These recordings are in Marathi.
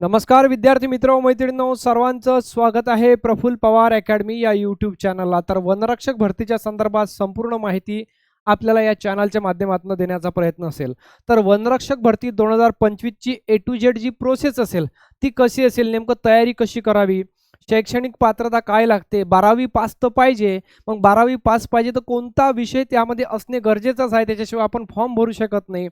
नमस्कार विद्यार्थी मित्र व मैत्रिणींनो सर्वांचं स्वागत आहे प्रफुल्ल पवार अकॅडमी या यूट्यूब चॅनलला तर वनरक्षक भरतीच्या संदर्भात संपूर्ण माहिती आपल्याला या चॅनलच्या माध्यमातून देण्याचा प्रयत्न असेल. तर वनरक्षक भरती दोन हजार पंचवीसची ए टू जेड जी प्रोसेस असेल ती कशी असेल नेमकं तयारी कशी करावी शैक्षणिक पात्रता काय लागते बारावी पास तर पाहिजे मग बारावी पास पाहिजे तर कोणता विषय त्यामध्ये असणे गरजेचंच आहे त्याच्याशिवाय आपण फॉर्म भरू शकत नाही.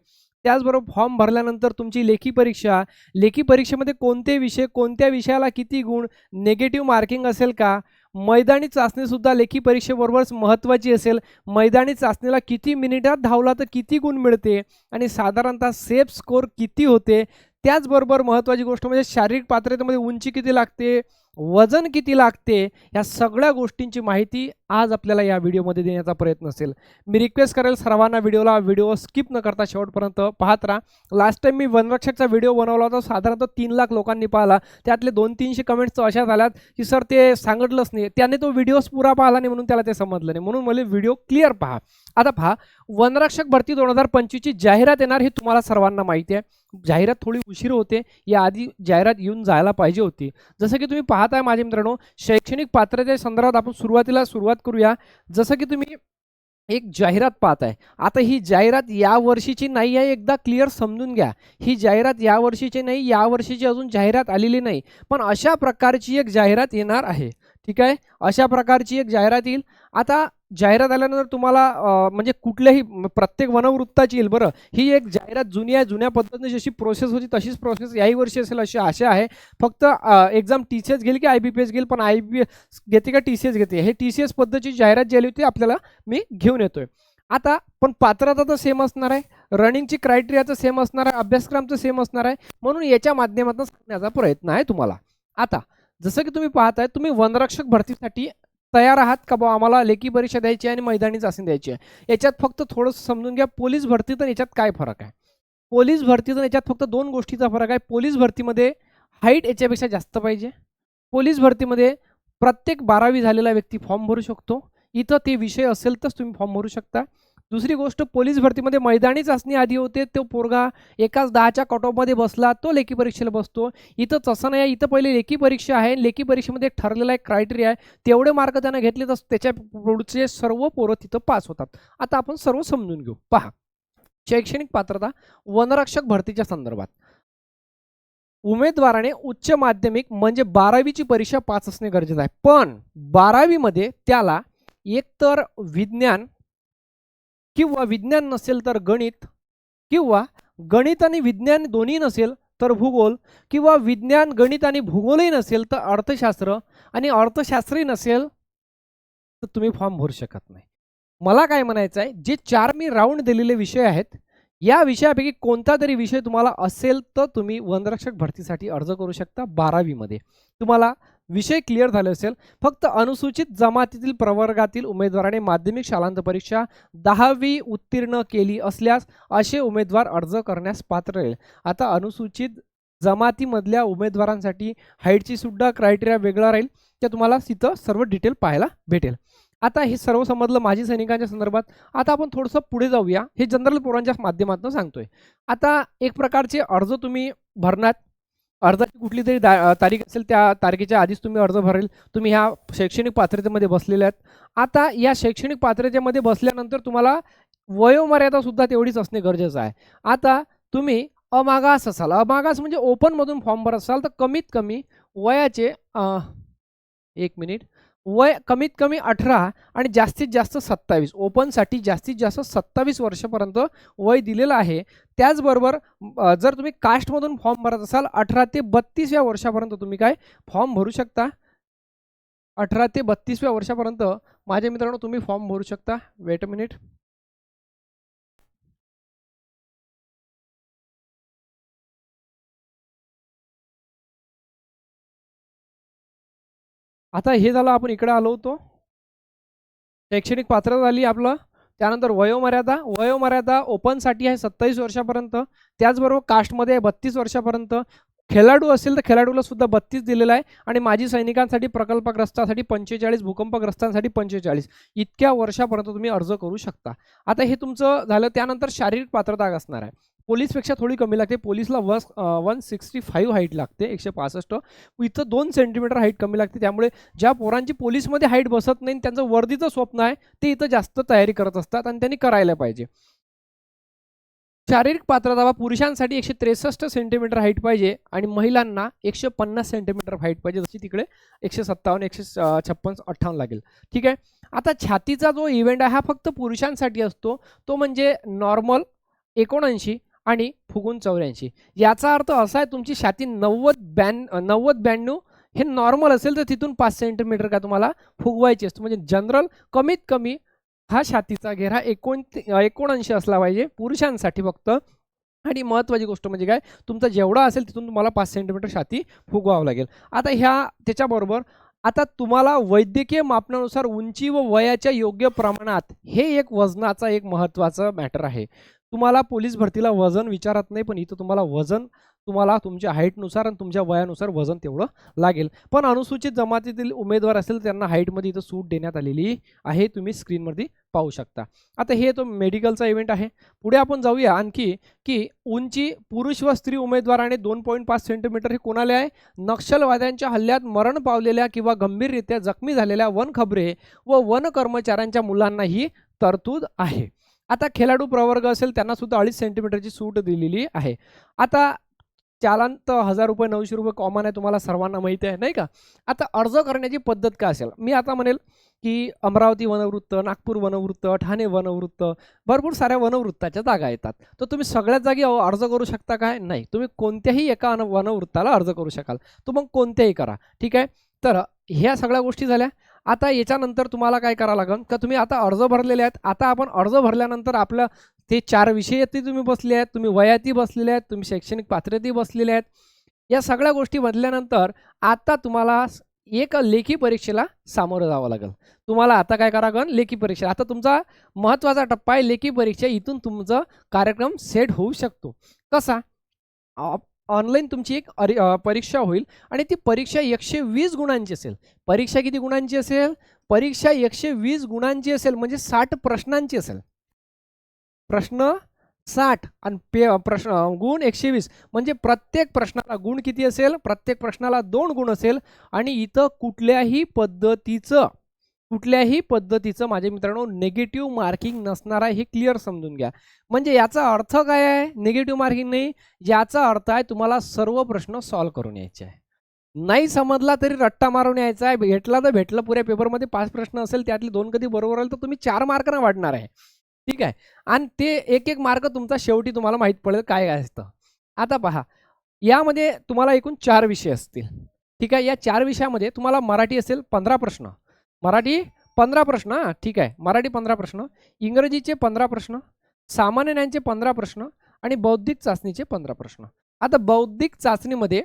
त्याचबरोबर फॉर्म भरल्यानंतर तुमची लेखी परीक्षा लेखी परीक्षेमध्ये कोणते विषय कोणत्या विषयाला किती गुण नेगेटिव्ह मार्किंग असेल का? मैदानी चाचणीसुद्धा लेखी परीक्षेबरोबरच महत्त्वाची असेल. मैदानी चाचणीला किती मिनिटात धावला तर किती गुण मिळते? आणि साधारणतः सेफ स्कोर किती होते? त्याचबरोबर महत्त्वाची गोष्ट म्हणजे शारीरिक पात्रतेमध्ये उंची किती लागते? वजन किती लागते? ह्या सगळ्या गोष्टींची माहिती आज आपल्याला या व्हिडिओमध्ये देण्याचा प्रयत्न असेल. मी रिक्वेस्ट करेल सर्वांना व्हिडिओला व्हिडिओ स्किप न करता शेवटपर्यंत पाहत राहा. लास्ट टाइम मी वनरक्षकचा व्हिडिओ बनवला होता साधारणतः तीन लाख लोकांनी पाहिला. त्यातले दोन तीनशे कमेंट्स अशा झाल्यात की सर ते सांगितलंच नाही. त्याने तो व्हिडिओच पुरा पाहिला नाही म्हणून त्याला ते समजलं नाही. म्हणून मला व्हिडिओ क्लिअर पहा. आता पहा वनरक्षक भरती दोन हजार पंचवीसची जाहिरात येणार हे तुम्हाला सर्वांना माहिती आहे. जाहिरात थोडी उशीर होते. याआधी जाहिरात येऊन जायला पाहिजे होती. जसं की तुम्ही पाहताय माझे मित्रांनो शैक्षणिक पात्रते संदर्भात आपण सुरुवातीला सुरुवात करूया. जसं की तुम्ही एक जाहिरात पाहताय. आता ही जाहिरात या वर्षीची नाही आहे एकदा क्लिअर समजून घ्या. ही जाहिरात या वर्षीची नाही या वर्षीची अजून जाहिरात आलेली नाही. पण अशा प्रकारची एक जाहिरात येणार आहे. ठीक आहे? अशा प्रकारची एक जाहिरात येईल. आता जाहिरात आल्यानंतर तुम्हाला म्हणजे कुठल्याही प्रत्येक वनवृत्ताची येईल बरं. ही एक जाहिरात जुनी आहे जुन्या पद्धतीने जशी प्रोसेस होती तशीच प्रोसेस याही वर्षी असेल अशी आशा आहे. फक्त एक्झाम टी सी एस घेईल की आय बी पी एस घेईल? पण आय बी एस घेते का टी सी एस घेते? हे टी सी एस पद्धतीची जाहिरात जी आली होती आपल्याला मी घेऊन येतोय. आता पण पात्रता तर सेम असणार आहे. रनिंगची क्रायटेरियाचं सेम असणार आहे. अभ्यासक्रमचं सेम असणार आहे. म्हणून याच्या माध्यमातून सांगण्याचा प्रयत्न आहे तुम्हाला. आता जसं की तुम्ही पाहताय तुम्ही वनरक्षक भरतीसाठी तयार आहात का बा आम्हाला लेखी परीक्षा द्यायची आहे आणि मैदानी चाचणी द्यायची आहे. याच्यात फक्त थोडंसं समजून घ्या पोलीस भरती तर याच्यात काय फरक आहे? पोलीस भरती तर याच्यात फक्त दोन गोष्टीचा फरक आहे. पोलीस भरतीमध्ये हाईट याच्यापेक्षा जास्त पाहिजे. पोलीस भरतीमध्ये प्रत्येक बारावी झालेला व्यक्ती फॉर्म भरू शकतो. इथं ते विषय असेल तरच तुम्ही फॉर्म भरू शकता. दुसरी गोष्ट पोलीस भरतीमध्ये मैदानी चाचणी आधी होते. तो पोरगा एकाच दहाच्या कटॉपमध्ये बसला तो लेखी परीक्षेला बसतो. इथं तसं नाही आहे. इथं पहिले लेखी परीक्षा आहे. लेखी परीक्षेमध्ये एक ठरलेला एक क्रायटेरिया आहे. तेवढे मार्क त्यानं घेतले तर त्याच्या पुढचे सर्व पोरं तिथं पास होतात. आता आपण सर्व समजून घेऊ. पहा. शैक्षणिक पात्रता वनरक्षक भरतीच्या संदर्भात. उमेदवाराने उच्च माध्यमिक म्हणजे बारावीची परीक्षा पास असणे गरजेचं आहे. पण बारावीमध्ये त्याला एकतर विज्ञान किंवा विज्ञान नसेल तर गणित किंवा गणित आणि विज्ञान दोन्ही नसेल तर भूगोल किंवा विज्ञान गणित आणि भूगोलही नसेल तर अर्थशास्त्र आणि अर्थशास्त्रही नसेल तर तुम्ही फॉर्म भरू शकत नाही. मला काय म्हणायचं आहे जे चार मी राऊंड दिलेले विषय आहेत या विषयापैकी कोणता तरी विषय तुम्हाला असेल तर तुम्ही वनरक्षक भरतीसाठी अर्ज करू शकता बारावीमध्ये. तुम्हाला विषय क्लिअर झाले असेल फक्त अनुसूचित जमातीतील प्रवर्गातील उमेदवाराने माध्यमिक शालांत परीक्षा दहावी उत्तीर्ण केली असल्यास असे उमेदवार अर्ज करण्यास पात्र राहील आता अनुसूचित जमातीमधल्या उमेदवारांसाठी हाईटची सुद्धा क्रायटेरिया वेगळा राहील ते तुम्हाला तिथं सर्व डिटेल पाहायला भेटेल. आता हे सर्व समजलं माजी सैनिकांच्या संदर्भात. आता आपण थोडंसं पुढे जाऊया. हे जनरल पोरांच्या माध्यमातून सांगतोय. आता एक प्रकारचे अर्ज तुम्ही भरणार अर्जाची कुठली तरी दा- तारीख असेल त्या तारखेच्या आधीच तुम्ही अर्ज भरेल. तुम्ही ह्या शैक्षणिक पात्रतेमध्ये बसलेले आहेत. आता या शैक्षणिक पात्रतेमध्ये बसल्यानंतर तुम्हाला वयोमर्यादा सुद्धा तेवढीच असणे गरजेचं आहे. आता तुम्ही अमागास असाल. अमागास म्हणजे ओपनमधून फॉर्म भरत असाल तर कमीत कमी वयाचे एक मिनिट. वय कमीत कमी अठरा आणि जास्तीत जास्त सत्तावीस. ओपनसाठी जास्तीत जास्त सत्तावीस वर्षापर्यंत वय दिलेलं आहे. त्याचबरोबर जर तुम्ही कास्टमधून फॉर्म भरत असाल अठरा ते बत्तीसव्या वर्षापर्यंत तुम्ही काय फॉर्म भरू शकता? अठरा ते बत्तीसव्या वर्षापर्यंत माझ्या मित्रांनो तुम्ही फॉर्म भरू शकता. Wait a minute. आता हे झालं आपण इकडे आलो होतो. शैक्षणिक पात्रता झाली आपलं. त्यानंतर वयोमर्यादा वयोमर्यादा ओपनसाठी आहे सत्तावीस वर्षापर्यंत. त्याचबरोबर कास्टमध्ये आहे बत्तीस वर्षापर्यंत. खेळाडू असेल तर खेळाडूला सुद्धा बत्तीस दिलेला आहे. आणि माजी सैनिकांसाठी प्रकल्पग्रस्तासाठी पंचेचाळीस भूकंपग्रस्तांसाठी पंचेचाळीस. इतक्या वर्षापर्यंत तुम्ही अर्ज करू शकता. आता हे तुमचं झालं त्यानंतर शारीरिक पात्रता असणार आहे? पोलीसपेक्षा थोडी कमी लागते. पोलीसला one one sixty five height लागते एकशे पासष्ट. इथं दोन सेंटीमीटर हाईट कमी लागते. त्यामुळे ज्या पोरांची पोलीसमध्ये हाईट बसत नाही त्यांचं वर्दीचं स्वप्न आहे ते इथं जास्त तयारी करत असतात आणि त्यांनी करायला पाहिजे. शारीरिक पात्रता पुरुषांसाठी एकशे त्रेसष्ट सेंटीमीटर हाईट पाहिजे आणि महिलांना एकशे पन्नास सेंटीमीटर हाईट पाहिजे. जशी तिकडे एकशे सत्तावन्न एकशे छप्पन अठ्ठावन्न लागेल. ठीक आहे? आता छातीचा जो इव्हेंट आहे हा फक्त पुरुषांसाठी असतो. तो म्हणजे नॉर्मल एकोणऐंशी आणि फुगून चौऱ्याऐंशी. याचा अर्थ असा आहे तुमची छाती नव्वद ब्याण् नव्वद ब्याण्णव हे नॉर्मल असेल तर तिथून पाच सेंटीमीटर का तुम्हाला फुगवायची असतो. म्हणजे जनरल कमीत कमी हा छातीचा घेरा एकोण एकोणऐंशी असला पाहिजे पुरुषांसाठी फक्त. आणि महत्त्वाची गोष्ट म्हणजे काय तुमचा जेवढा असेल तिथून तुम्हाला पाच सेंटीमीटर छाती फुगवावं लागेल. आता ह्या त्याच्याबरोबर आता तुम्हाला वैद्यकीय मापनानुसार उंची व वयाच्या योग्य प्रमाणात हे एक वजनाचा एक महत्त्वाचं मॅटर आहे. तुम्हाला पोलीस भरतीला वजन विचारत नाही पण इथं तुम्हाला वजन तुम्हाला तुमच्या हाईटनुसार आणि तुमच्या वयानुसार वजन तेवढं लागेल. पण अनुसूचित जमातीतील उमेदवार असेल त्यांना हाईटमध्ये इथं सूट देण्यात आलेली आहे तुम्ही स्क्रीनवरती पाहू शकता. आता हे तो मेडिकलचा इव्हेंट आहे. पुढे आपण जाऊया आणखी की उंची पुरुष व स्त्री उमेदवाराने दोन पॉईंट पाच सेंटीमीटर हे कोणाले आहे? नक्षलवाद्यांच्या हल्ल्यात मरण पावलेल्या किंवा गंभीररित्या जखमी झालेल्या वनखबरे व वन कर्मचाऱ्यांच्या मुलांना ही तरतूद आहे. आता खेळाडू प्रवर्ग असेल त्यांना सुद्धा अडीच सेंटीमीटरची सूट दिलेली आहे. आता चालान तर हजार रुपये नऊशे रुपये कॉमन आहे तुम्हाला सर्वांना माहिती आहे नाही का? आता अर्ज करण्याची पद्धत काय असेल? मी आता म्हणेल की अमरावती वनवृत्त नागपूर वनवृत्त ठाणे वनवृत्त भरपूर साऱ्या वनवृत्ताच्या जागा येतात. तर तुम्ही सगळ्याच जागी अर्ज करू शकता काय नाही. तुम्ही कोणत्याही एका वनवृत्ताला अर्ज करू शकाल. तो मग कोणत्याही करा. ठीक आहे? तर ह्या सगळ्या गोष्टी झाल्या. आता याच्यानंतर तुम्हाला काय करावं लागेल? का तुम्ही आता अर्ज भरलेले आहेत? आता आपण अर्ज भरल्यानंतर आपलं ते चार विषयातही तुम्ही बसले आहेत. तुम्ही वयातही बसलेले आहेत. तुम्ही शैक्षणिक पात्रतेही बसलेले आहेत. या सगळ्या गोष्टी बदल्यानंतर आता तुम्हाला एक लेखी परीक्षेला सामोरं जावं लागेल. तुम्हाला आता काय करा लागेल? लेखी परीक्षा. आता तुमचा महत्त्वाचा टप्पा आहे लेखी परीक्षा. इथून तुमचा कार्यक्रम सेट होऊ शकतो. कसा? ऑनलाईन तुमची एक परीक्षा होईल आणि ती परीक्षा एकशे वीस गुणांची असेल. परीक्षा किती गुणांची असेल? परीक्षा एकशे वीस गुणांची असेल म्हणजे साठ प्रश्नांची असेल. प्रश्न साठ आणि पे प्रश्न गुण एकशे वीस म्हणजे प्रत्येक प्रश्नाला गुण किती असेल? प्रत्येक प्रश्नाला दोन गुण असेल आणि इथं कुठल्याही पद्धतीचं कुठल्याही पद्धतीचं माझ्या मित्रांनो नेगेटिव्ह मार्किंग नसणार आहे हे क्लिअर समजून घ्या. म्हणजे याचा अर्थ काय आहे? निगेटिव्ह मार्किंग नाही. याचा अर्थ आहे तुम्हाला सर्व प्रश्न सॉल्व्ह करून यायचे आहे. नाही समजला तरी रट्टा मारून यायचा आहे. भेटला तर भेटलं. पुऱ्या पेपरमध्ये पाच प्रश्न असेल त्यातले दोन कधी बरोबर आले तर तुम्ही चार मार्कनं वाढणार आहे. ठीक आहे? आणि ते एक एक मार्क तुमचा शेवटी तुम्हाला माहीत पडेल काय असतं. आता पहा. यामध्ये तुम्हाला एकूण चार विषय असतील. ठीक आहे? या चार विषयामध्ये तुम्हाला मराठी असेल पंधरा प्रश्न. मराठी पंधरा प्रश्न हां ठीक आहे. मराठी पंधरा प्रश्न इंग्रजीचे पंधरा प्रश्न सामान्य ज्ञानचे पंधरा प्रश्न आणि बौद्धिक चाचणीचे पंधरा प्रश्न. आता बौद्धिक चाचणीमध्ये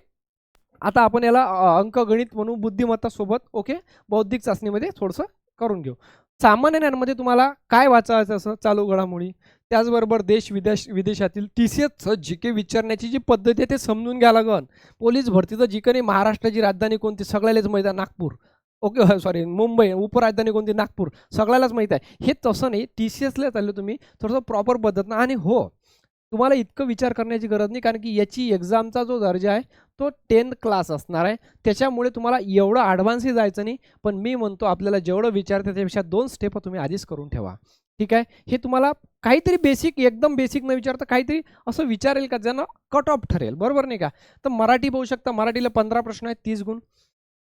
आता आपण याला अंकगणित म्हणू बुद्धिमत्तासोबत ओके? बौद्धिक चाचणीमध्ये थोडंसं करून घेऊ. सामान्य ज्ञानमध्ये तुम्हाला काय वाचायचं असं? चालू घडामोडी. त्याचबरोबर देश विदेश विदेशातील टी सी एसचं जी के विचारण्याची जी पद्धती आहे ते समजून घ्या लागन. पोलीस भरतीचं जी काही महाराष्ट्राची राजधानी कोणती? सगळ्यालाच माहिती आहे नागपूर. ओके सॉरी मुंबई उपराजधानी कोणती? नागपूर. सगळ्यालाच माहीत आहे. हे तसं नाही टी सी एसला चाललं तुम्ही थोडंसं प्रॉपर पद्धत आणि हो तुम्हाला इतकं विचार करण्याची गरज नाही कारण की याची एक्झामचा जो दर्जा आहे तो टेन्थ क्लास असणार आहे. त्याच्यामुळे तुम्हाला एवढं ॲडव्हान्सही जायचं नाही पण मी म्हणतो आपल्याला जेवढं विचारतं त्याच्यापेक्षा दोन स्टेप तुम्ही आधीच करून ठेवा. ठीक आहे? हे तुम्हाला काहीतरी बेसिक एकदम बेसिक न विचारता काहीतरी असं विचारेल का ज्यांना कट ऑफ ठरेल. बरोबर नाही का? तर मराठी पाहू शकता. मराठीला पंधरा प्रश्न आहेत तीस गुण.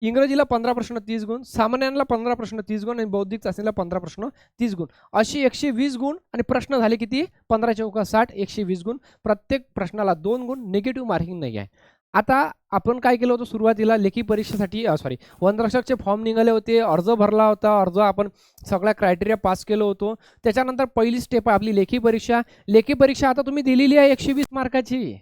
इंग्रजीला पंधरा प्रश्न तीस गुण. सामान्यांना पंधरा प्रश्न तीस गुण. आणि बौद्धिक चाचणीला पंधरा प्रश्न तीस गुण. अशी एकशे वीस गुण आणि प्रश्न झाले किती? पंधरा चौका साठ एकशे वीस गुण. प्रत्येक प्रश्नाला दोन गुण. निगेटिव्ह मार्किंग नाही आहे. आता आपण काय केलं होतं? सुरुवातीला लेखी परीक्षेसाठी सॉरी वनरक्षकचे फॉर्म निघाले होते. अर्ज भरला होता. अर्ज आपण सगळ्या क्रायटेरिया पास केलो होतो. त्याच्यानंतर पहिली स्टेप आहे आपली लेखी परीक्षा. लेखी परीक्षा आता तुम्ही दिलेली आहे एकशे वीस मार्काची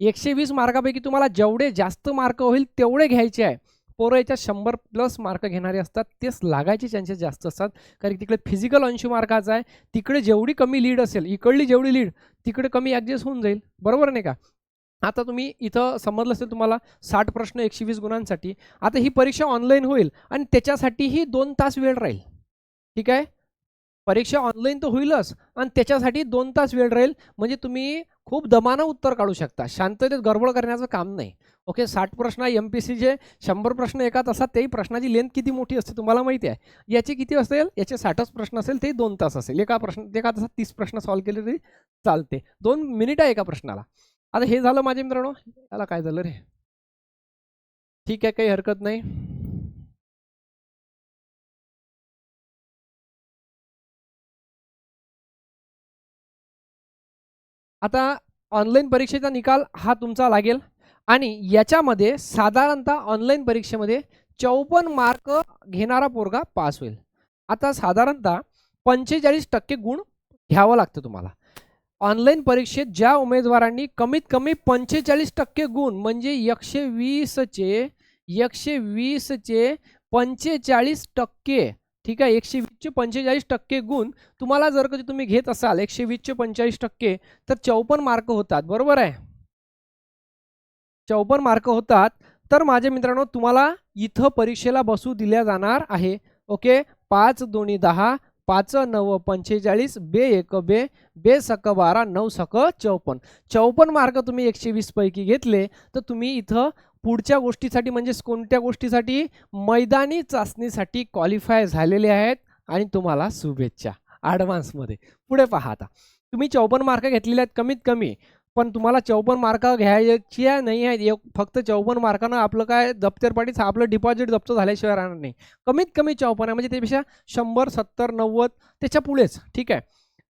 एकशे वीस मार्कापैकी तुम्हाला जेवढे जास्त मार्क होईल तेवढे घ्यायचे आहे. पोरं याच्यात शंभर प्लस मार्क घेणारे असतात. तेच लागायचे चान्सेस जास्त असतात. कारण तिकडे फिजिकल ऐंशी मार्काचा आहे. तिकडे जेवढी कमी लीड असेल इकडली जेवढी लीड तिकडे कमी ॲडजस्ट होऊन जाईल. बरोबर नाही का? आता तुम्ही इथं समजलं असेल तुम्हाला साठ प्रश्न एकशे वीस गुणांसाठी. आता ही परीक्षा ऑनलाईन होईल आणि त्याच्यासाठीही दोन तास वेळ राहील. ठीक आहे? परीक्षा ऑनलाईन तर होईलच आणि त्याच्यासाठी दोन तास वेळ राहील. म्हणजे तुम्ही खूप दमानं उत्तर काढू शकता. शांततेत गडबड करण्याचं काम नाही. ओके साठ प्रश्न एम पी सीचे शंभर प्रश्न एका तासात तेही प्रश्नाची लेंथ किती मोठी असते तुम्हाला माहिती आहे. याची किती असेल? याचे साठच प्रश्न असेल ते दोन तास असेल. एका प्रश्न एका तासात तीस प्रश्न सॉल्व्ह केले तरी चालते. दोन मिनिट आहे एका प्रश्नाला. आता हे झालं माझे मित्रांनो. याला काय झालं रे? ठीक आहे काही हरकत नाही. आता ऑनलाईन परीक्षेचा निकाल हा तुमचा लागेल. आणि याच्यामध्ये साधारणतः ऑनलाईन परीक्षेमध्ये चौपन्न मार्क घेणारा पोरगा पास होईल. आता साधारणतः पंचेचाळीस टक्के गुण घ्यावं लागतं तुम्हाला. ऑनलाईन परीक्षेत ज्या उमेदवारांनी कमीत कमी पंचेचाळीस टक्के गुण म्हणजे एकशे वीसचे एकशे वीसचे पंचेचाळीस टक्के ठीक आहे? एकशे वीसचे पंचेचाळीस टक्के गुण तुम्हाला जर कधी तुम्ही घेत असाल एकशे वीसचे पंचेचाळीस टक्के तर चौपन्न मार्क होतात. बरोबर आहे? चौपन्न मार्क होतात. तर माझ्या मित्रांनो तुम्हाला इथं परीक्षेला बसू दिल्या जाणार आहे. ओके? पाच दोन्ही दहा पाच नव पंचेचाळीस बे एक बे बे सक बारा नऊ सक चौपन्न. चौपन्न मार्क तुम्ही एकशे वीस पैकी घेतले तर तुम्ही इथं पुढच्या गोष्टीसाठी म्हणजेच कोणत्या गोष्टीसाठी? मैदानी चाचणीसाठी क्वालिफाय झालेले आहेत आणि तुम्हाला शुभेच्छा ॲडव्हान्समध्ये पुढे पहा आता. तुम्ही चौपन्न मार्क घेतलेले आहेत कमीत कमी पण तुम्हाला चौपन्न मार्क घ्यायची नाही आहेत. एक फक्त चौपन्न मार्कानं आपलं काय दप्तरपाटीच आपलं डिपॉझिट जप्त झाल्याशिवाय राहणार नाही. कमीत कमी चौपन्न आहे. म्हणजे त्यापेक्षा शंभर सत्तर नव्वद त्याच्या पुढेच. ठीक आहे?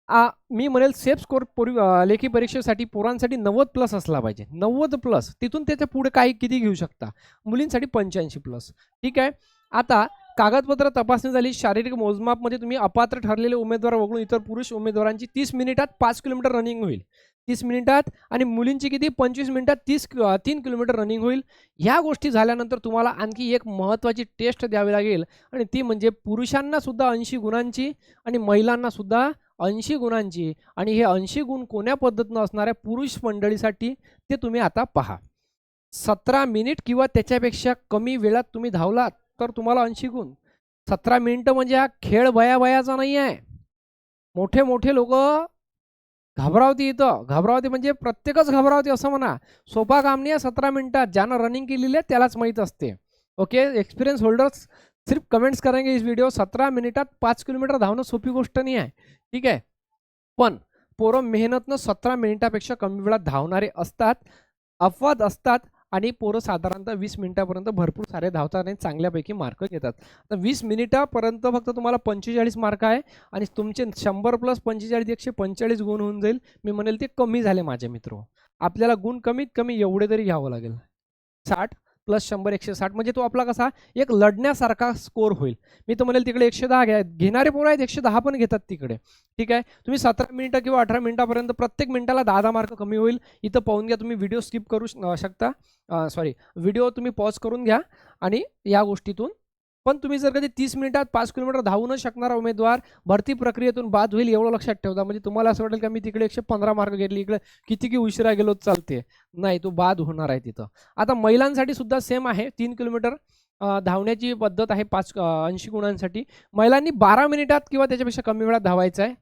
आ, मी म्हणेल सेफ स्कोर पूर्वी लेखी परीक्षेसाठी पोरांसाठी नव्वद प्लस असला पाहिजे. नव्वद प्लस तिथून त्याच्या पुढे काही किती घेऊ शकता? मुलींसाठी पंच्याऐंशी प्लस ठीक आहे? आता कागदपत्र तपासणी झाली. शारीरिक मोजमापमध्ये तुम्ही अपात्र ठरलेले उमेदवार वगळून इतर पुरुष उमेदवारांची तीस मिनिटात पाच किलोमीटर रनिंग होईल. तीस मिनिटात आणि मुलींची किती? पंचवीस मिनिटात तीस तीन किलोमीटर रनिंग होईल. ह्या गोष्टी झाल्यानंतर तुम्हाला आणखी एक महत्त्वाची टेस्ट द्यावी लागेल. आणि ती म्हणजे पुरुषांनासुद्धा ऐंशी गुणांची आणि महिलांनासुद्धा ऐंशी गुणांची आणि हे ऐंशी गुण कोण्या पद्धतीनं असणाऱ्या पुरुष मंडळीसाठी ते तुम्ही आता पहा. सतरा मिनिट किंवा त्याच्यापेक्षा कमी वेळात तुम्ही धावलात तर तुम्हाला ऐंशी गुण. सतरा मिनिटं म्हणजे हा खेळ वया वयाचा नाही आहे मोठे मोठे लोक घाबरावती इथं. घाबरावती म्हणजे प्रत्येकच घाबरावती असं म्हणा. सोपा काम नाही आहे सतरा मिनिटात. ज्यानं रनिंग केलेली आहे त्यालाच माहीत असते. ओके एक्सपिरियंस होल्डर्स सिर्फ कमेंट्स करेंगे इस व्हिडिओ सतरा मिनिटात पाच किलोमीटर धावणं सोपी गोष्ट नाही आहे. ठीक आहे? पण पोरं मेहनतनं सतरा मिनिटापेक्षा कमी वेळात धावणारे असतात अपवाद असतात आणि पोरं साधारणतः वीस मिनिटापर्यंत भरपूर सारे धावतात आणि चांगल्यापैकी मार्क घेतात. तर वीस मिनिटापर्यंत फक्त तुम्हाला पंचेचाळीस मार्क आहे आणि तुमचे शंभर प्लस पंचेचाळीस एकशे पंचेचाळीस गुण होऊन जाईल. मी म्हणेल ते कमी झाले माझे मित्र. आपल्याला गुण कमीत कमी एवढे तरी घ्यावं लागेल. साठ प्लस शंभर एकशे साठ. म्हणजे तो आपला कसा एक लढण्यासारखा स्कोर होईल. मी तर म्हणेल तिकडे एकशे दहा घ्या. घेणारे पोरं आहेत एकशे दहा पण घेतात तिकडे. ठीक आहे? तुम्ही सतरा मिनिटं किंवा अठरा मिनिटापर्यंत प्रत्येक मिनिटाला दहा दहा मार्क कमी होईल. इथं पाहून घ्या तुम्ही व्हिडिओ स्किप करू श- शकता. सॉरी व्हिडिओ तुम्ही पॉज करून घ्या आणि या गोष्टीतून पण तुम्ही जर कधी तीस मिनिटात पाच किलोमीटर धावू न शकणारा उमेदवार भरती प्रक्रियेतून बाद होईल एवढं लक्षात ठेवता. म्हणजे तुम्हाला असं वाटेल का मी तिकडे एकशे पंधरा मार्क घेतली इकडे किती की उशिरा गेलो चालते. नाही तो बाद होणार आहे तिथं. आता महिलांसाठी सुद्धा सेम आहे. तीन किलोमीटर धावण्याची पद्धत आहे पाच ऐंशी गुणांसाठी. महिलांनी बारा मिनिटात किंवा त्याच्यापेक्षा कमी वेळात धावायचं आहे.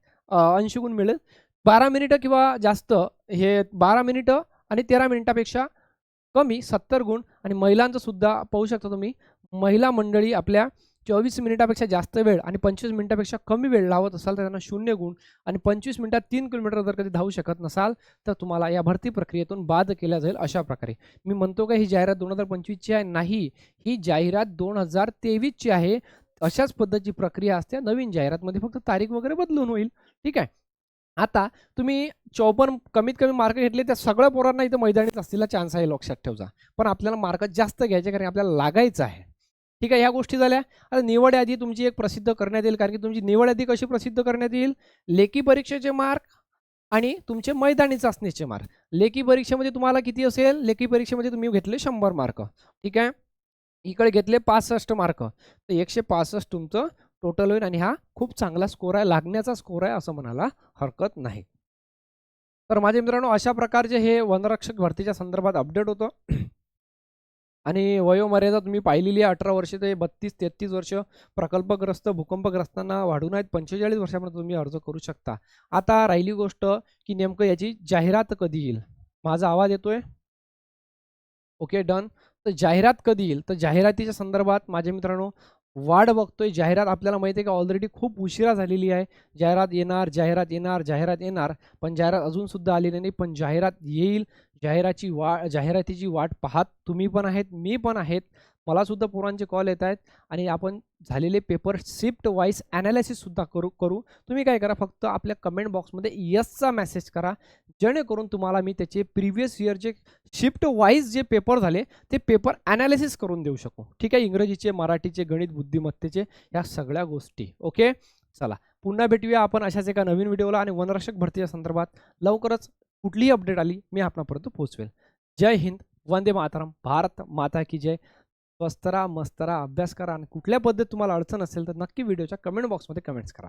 ऐंशी गुण मिळेल. बारा मिनिटं किंवा जास्त हे बारा मिनिटं आणि तेरा मिनिटापेक्षा कमी सत्तर गुण. आणि महिलांचं सुद्धा पाहू शकता तुम्ही महिला मंडळी आपल्या चोवीस मिनिटापेक्षा जास्त वेळ आणि पंचवीस मिनिटापेक्षा कमी वेळ लावत असाल तर त्यांना शून्य गुण आणि पंचवीस मिनिटात तीन किलोमीटर जर कधी धावू शकत नसाल तर तुम्हाला या भरती प्रक्रियेतून बाद केल्या जाईल अशा प्रकारे. मी म्हणतो का ही जाहिरात दोन हजार पंचवीसची आहे? नाही. ही जाहिरात दोन हजार तेवीसची आहे. अशाच पद्धतीची प्रक्रिया असते. नवीन जाहिरातमध्ये फक्त तारीख वगैरे बदलून होईल. ठीक आहे? आता तुम्ही चौपन्न कमीत कमी मार्क घेतले त्या सगळ्या पोरांना इथं मैदानीच असलेला चान्स आहे लक्षात ठेवजा. पण आपल्याला मार्क जास्त घ्यायचे कारण आपल्याला लागायचं आहे. ठीक आहे ह्या गोष्टी झाल्या. आता निवड यादी तुमची एक प्रसिद्ध करण्यात येईल कारण की तुमची निवड यादी कशी प्रसिद्ध करण्यात येईल? लेखी परीक्षेचे मार्क आणि तुमचे मैदानी चाचणीचे मार्क. लेखी परीक्षेमध्ये तुम्हाला किती असेल? लेखी परीक्षेमध्ये तुम्ही घेतले शंभर मार्क. ठीक आहे? इकडे घेतले पासष्ट मार्क. तर एकशे पासष्ट तुमचं टोटल होईल आणि हा खूप चांगला स्कोर आहे लागण्याचा स्कोर आहे असं म्हणायला हरकत नाही. तर माझे मित्रांनो अशा प्रकारचे हे वनरक्षक भरतीच्या संदर्भात अपडेट होतं. आणि वयोमर्यादा तुम्ही पाहिलेली आहे अठरा वर्ष ते बत्तीस तेहतीस वर्ष प्रकल्पग्रस्त भूकंपग्रस्तांना वाढून आहेत. पंचेचाळीस वर्षापर्यंत तुम्ही अर्ज करू शकता. आता राहिली गोष्ट की नेमकं याची जाहिरात कधी येईल? माझा आवाज येतोय? ओके डन तर जाहिरात कधी येईल? तर जाहिरातीच्या संदर्भात माझ्या मित्रांनो वाढ बघतोय. जाहिरात आपल्याला माहिती आहे का ऑलरेडी खूप उशिरा झालेली आहे. जाहिरात येणार जाहिरात येणार जाहिरात येणार. पण जाहिरात अजूनसुद्धा आलेली नाही पण जाहिरात येईल. जाहिराची वा जाहिरातीची वाट पाहत तुम्ही पण आहेत मी पण आहेत. मलासुद्धा पोरांचे कॉल येत आहेत आणि आपण झालेले पेपर शिफ्ट वाईज ॲनालिसिससुद्धा करू करू. तुम्ही काय करा फक्त आपल्या कमेंट बॉक्समध्ये यसचा मेसेज करा. जेणेकरून तुम्हाला मी त्याचे प्रिव्हियस इयरचे शिफ्ट वाईज जे पेपर झाले ते पेपर ॲनालिसिस करून देऊ शकू. ठीक आहे? इंग्रजीचे मराठीचे गणित बुद्धिमत्तेचे या सगळ्या गोष्टी. ओके चला. पुन्हा भेटूया आपण अशाच एका नवीन व्हिडिओला आणि वनरक्षक भरतीच्या संदर्भात. लवकरच कुठलीही अपडेट आली मी आपणापर्यंत पोहोचवेल. जय हिंद. वंदे मातरम. भारत माता की जय. स्वस्त राहा मस्त राहा अभ्यास करा आणि कुठल्या पद्धतीत तुम्हाला अडचण असेल तर नक्की व्हिडिओच्या कमेंट बॉक्समध्ये कमेंट्स करा.